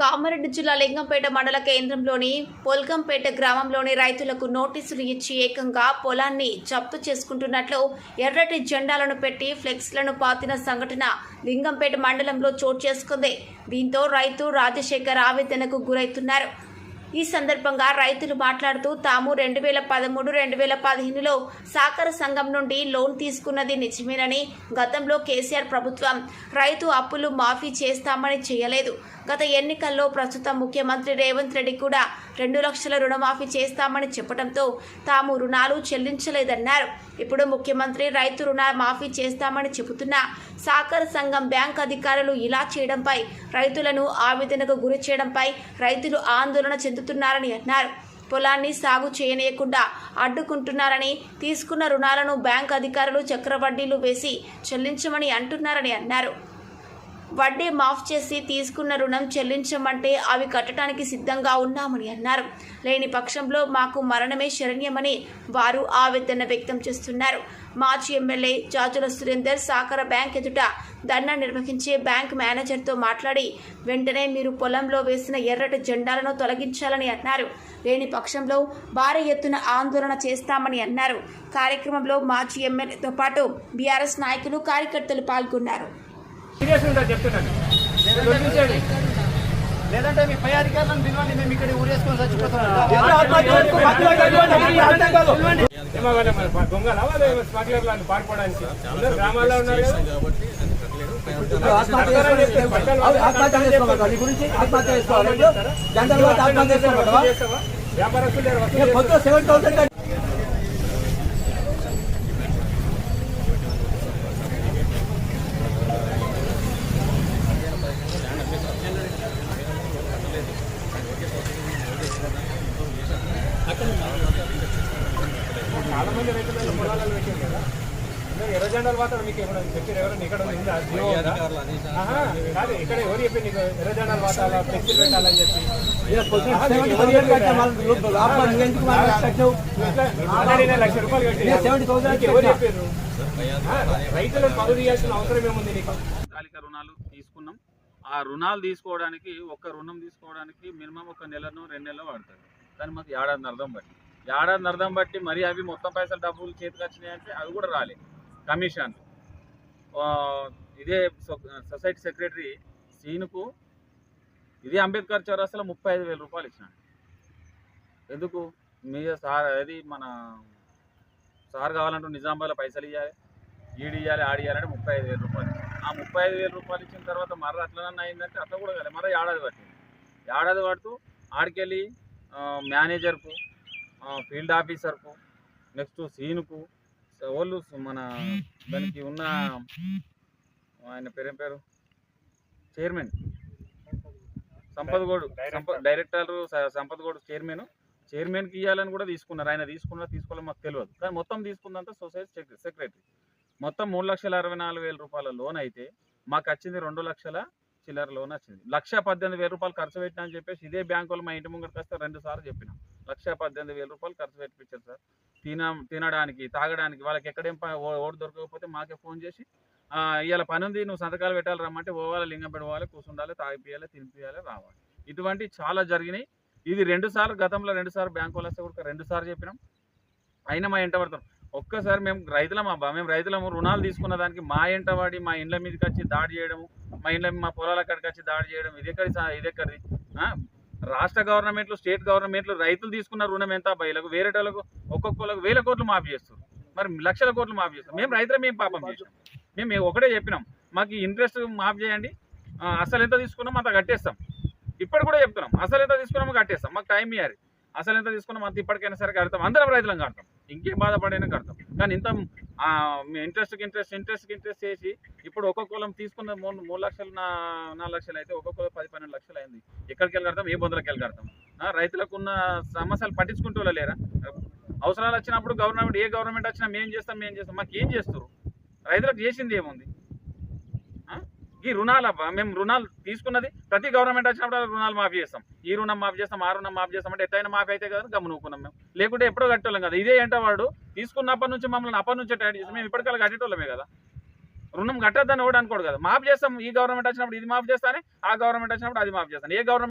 కామారెడ్డి జిల్లా లింగంపేట మండల కేంద్రంలోని పొల్గంపేట గ్రామంలోని రైతులకు నోటీసులు ఇచ్చి ఏకంగా పొలాన్ని జప్తు చేసుకుంటున్నట్లు ఎర్రటి జెండాలను పెట్టి ఫ్లెక్స్లను పాతిన సంఘటన లింగంపేట మండలంలో చోటు చేసుకుంది. దీంతో రైతు రాజశేఖర్ ఆవేదనకు గురవుతున్నారు ఈ సందర్భంగా రైతులు మాట్లాడుతూ తాము రెండు వేల పదమూడు రెండు వేల పదిహేనులో సహకార సంఘం నుండి లోన్ తీసుకున్నది నిజమేనని గతంలో కేసీఆర్ ప్రభుత్వం. రైతు అప్పులు మాఫీ చేస్తామని చేయలేదు. గత ఎన్నికల్లో ప్రస్తుత ముఖ్యమంత్రి రేవంత్ రెడ్డి కూడా రెండు లక్షల రుణమాఫీ చేస్తామని చెప్పడంతో తాము రుణాలు చెల్లించలేదన్నారు. ఇప్పుడు ముఖ్యమంత్రి రైతు రుణ మాఫీ చేస్తామని చెబుతున్నా. సహకార సంఘం బ్యాంక్ అధికారులు ఇలా చేయడంపై రైతులను ఆవేదనకు గురి చేయడంపై రైతులు ఆందోళన చెందుతున్నారని అన్నారు. పొలాన్ని సాగు చేయనీయకుండా అడ్డుకుంటున్నారని తీసుకున్న రుణాలను బ్యాంక్ అధికారులు చక్రవడ్డీలు వేసి చెల్లించమని అంటున్నారని అన్నారు. వడ్డీ మాఫ్ చేసి తీసుకున్న రుణం చెల్లించమంటే అవి కట్టడానికి సిద్ధంగా ఉన్నామని అన్నారు. లేని పక్షంలో మాకు మరణమే శరణ్యమని వారు ఆవేదన వ్యక్తం చేస్తున్నారు. మాజీ ఎమ్మెల్యే జాజుల సురేందర్ సాకర బ్యాంక్ ఎదుట ధర్నా నిర్వహించే బ్యాంక్ మేనేజర్తో మాట్లాడి వెంటనే మీరు పొలంలో వేసిన ఎర్రటి జెండాలను తొలగించాలని అన్నారు. లేని పక్షంలో భారీ ఎత్తున ఆందోళన చేస్తామని అన్నారు. కార్యక్రమంలో మాజీ ఎమ్మెల్యేతో పాటు బీఆర్ఎస్ నాయకులు కార్యకర్తలు పాల్గొన్నారు. సీరియస్ ఉంటా చెప్తున్నాను. లేదంటే మీ పై అధికారులను పిలవండి మేము ఇక్కడ ఊరేసుకొని చచ్చిపోతున్నాం ఏమో వాళ్ళ మరి ప- దొంగలా వాళ్ళు ఏమో స్మగ్లర్లు అని పారిపోవడానికి అందరూ గ్రామాల్లో ఉన్నారు ఆత్మహత్య చేసుకోవాలి చాలా మంది రైతులు పొలాలలో పెట్టారు కదా. ఎర్ర జెండాలు వాతాడు మీకు ఎవరు చెప్పారు ఎవరు? ఇక్కడ ఉందా? జియో కాదు ఇక్కడ ఎవరు చెప్పి నీకు ఎర్ర జెండాలు ఫ్లెక్సీలు పెట్టాలని చెప్పి. లక్ష రూపాయలు కట్టి నేను 70,000 నీకు ఎవరు చెప్పారు? ఆ, రైతులకు పగులు తీయాల్సిన అవసరం ఏముంది నీకు? రుణాలు తీసుకున్నాం. ఆ రుణాలు తీసుకోవడానికి ఒక్క రుణం తీసుకోవడానికి మినిమం ఒక నెలను రెండు నెలలు పడుతుంది కానీ మాకు ఏడాది అర్థం బట్టి ఏడాది అర్థం బట్టి మరి అవి మొత్తం పైసలు డబ్బులు చేతికి వచ్చినాయి అంటే అవి కూడా రాలే. కమిషన్. ఇదే సొ- సొసైటీ సెక్రటరీ సీనుకు ఇదే అంబేద్కర్ చౌరస్తాలో ముప్పై ఐదు వేల రూపాయలు ఇచ్చినాడు ఎందుకు? మీ సార్ అది మన సార్ కావాలంటే నిజామాబాద్లో పైసలు ఇవ్వాలి ఈడు ఇవ్వాలి ఆడి ఇవ్వాలంటే ముప్పై ఐదు వేల రూపాయలు ఆ ముప్పై ఐదు వేల రూపాయలు ఇచ్చిన తర్వాత మర్ర అట్లనన్నా అయిందంటే అట్లా కూడా కాలేదు మరో ఏడాది పట్టింది. ఏడాది పడుతూ ఆడికెళ్ళి మేనేజర్కు ఫీల్డ్ ఆఫీసర్కు నెక్స్ట్ సీనుకు వాళ్ళు మన దానికి ఉన్న ఆయన పేరేం పేరు? Chairman. Sampath Goud director Sampath Goud chairman చైర్మన్కి ఇవ్వాలని కూడా తీసుకున్నారు. ఆయన తీసుకున్నా తీసుకోవాలని మాకు తెలియదు. కానీ మొత్తం తీసుకుందంతా సొసైటీ సెక్రటరీ. మొత్తం మూడు లక్షల అరవై నాలుగు వేల రూపాయల లోన్ అయితే మాకు వచ్చింది రెండు లక్షల చిల్లర లోన్ వచ్చింది. లక్ష పద్దెనిమిది వేల రూపాయలు ఖర్చు పెట్టినా అని చెప్పేసి ఇదే బ్యాంకు వాళ్ళు మా ఇంటి ముంగడికి వస్తే రెండు సార్లు చెప్పినాం. లక్ష పద్దెనిమిది వేల రూపాయలు ఖర్చు పెట్టించారు సార్. తిన తినడానికి తాగడానికి వాళ్ళకి ఎక్కడేం ప- ఓ- ఓటు దొరకకపోతే మాకే ఫోన్ చేసి ఇవాళ పని ఉంది నువ్వు సంతకాలు పెట్టాలి రమ్మంటే పోవాలి లింగం పెడవాలి కూర్చుండాలి తాగిపియాలి తినిపియాలి రావాలి. ఇటువంటి చాలా జరిగినాయి. ఇది రెండు సార్లు గతంలో రెండు సార్లు బ్యాంకు వాళ్ళు వస్తే కూడా రెండు సార్లు చెప్పినాం. అయినా మా ఎంట పడతాం. ఒక్కసారి మేము రైతులం అబ్బా మేము రైతులము రుణాలు తీసుకున్న దానికి మా ఎంట వాడి మా ఇండ్ల మీదకి వచ్చి దాడి చేయడము మా ఇండ్ల మా పొలాల కాడికి వచ్చి దాడి చేయడం ఇది ఎక్కడి సా- ఇది ఎక్కడిది? రాష్ట్ర గవర్నమెంట్లు స్టేట్ గవర్నమెంట్లు రైతులు తీసుకున్న రుణం ఎంత? బయలకు వేరే వాళ్ళకు ఒక్కొక్కరికి వేల కోట్లు మాఫీ చేస్తారు. మరి లక్షల కోట్లు మాఫీ చేస్తాం మేము రైతులు మేము పాపం చేసాం మేము ఒకటే చెప్పినాం. మాకు ఇంట్రెస్ట్ మాఫ్ చేయండి. అసలు ఎంత తీసుకున్నాం అంత కట్టేస్తాం. ఇప్పుడు కూడా చెప్తున్నాం. అసలు ఎంత తీసుకున్నామో కట్టేస్తాం. మాకు టైం ఇవ్వాలి అసలు ఎంత తీసుకున్నాం అంత ఇప్పటికైనా సరే కడతాం. అందరం రైతులం కడతాం ఇంకేం బాధపడైనా కడతాం. కానీ ఇంత ఇంట్రెస్ట్కి ఇంట్రెస్ట్ ఇంట్రెస్ట్కి ఇంట్రెస్ట్ చేసి ఇప్పుడు ఒక్కొక్క కులం తీసుకున్న మూడు మూడు లక్షలు నా నాలుగు లక్షలు అయితే ఒక్కొక్క పది పన్నెండు లక్షలు అయింది. ఎక్కడికి వెళ్ళగడతాం? ఏ బొందలకి వెళ్ళగడతాం? రైతులకు ఉన్న సమస్యలు పట్టించుకుంటూ లేరా? అవసరాలు వచ్చినప్పుడు గవర్నమెంట్ ఏ గవర్నమెంట్ వచ్చినా మేం చేస్తాం మేం చేస్తాం. మాకు ఏం చేస్తారు రైతులకు చేసింది ఏముంది? ఈ రుణాలు అబ్బా మేము రుణాలు తీసుకున్నది ప్రతి గవర్నమెంట్ వచ్చినప్పుడు రుణాలు మాఫీ చేస్తాం. ఈ రుణం మాఫీ చేస్తాం ఆ రుణం మాఫీ చేస్తాం. అంటే ఎట్టయినా మాఫీ అయితే కదా గమనుకున్నాం మేము. లేకుంటే ఎప్పుడో కట్టేవాళ్ళం కదా. ఇదే ఏంటో వాడు తీసుకున్నప్పటి నుంచి మమ్మల్ని అప్పటి నుంచి టైట్ చేసి మేము ఇప్పటికల్లా కట్టేటోళ్ళమే కదా. రుణం కట్టద్దని కూడా అనుకోడు కదా. మాఫ్ చేస్తాం. ఈ గవర్నమెంట్ వచ్చినప్పుడు ఇది మాఫ్ చేస్తానే ఆ గవర్నమెంట్ వచ్చినప్పుడు అది మాఫ్ చేస్తాను. ఏ గవర్నమెంట్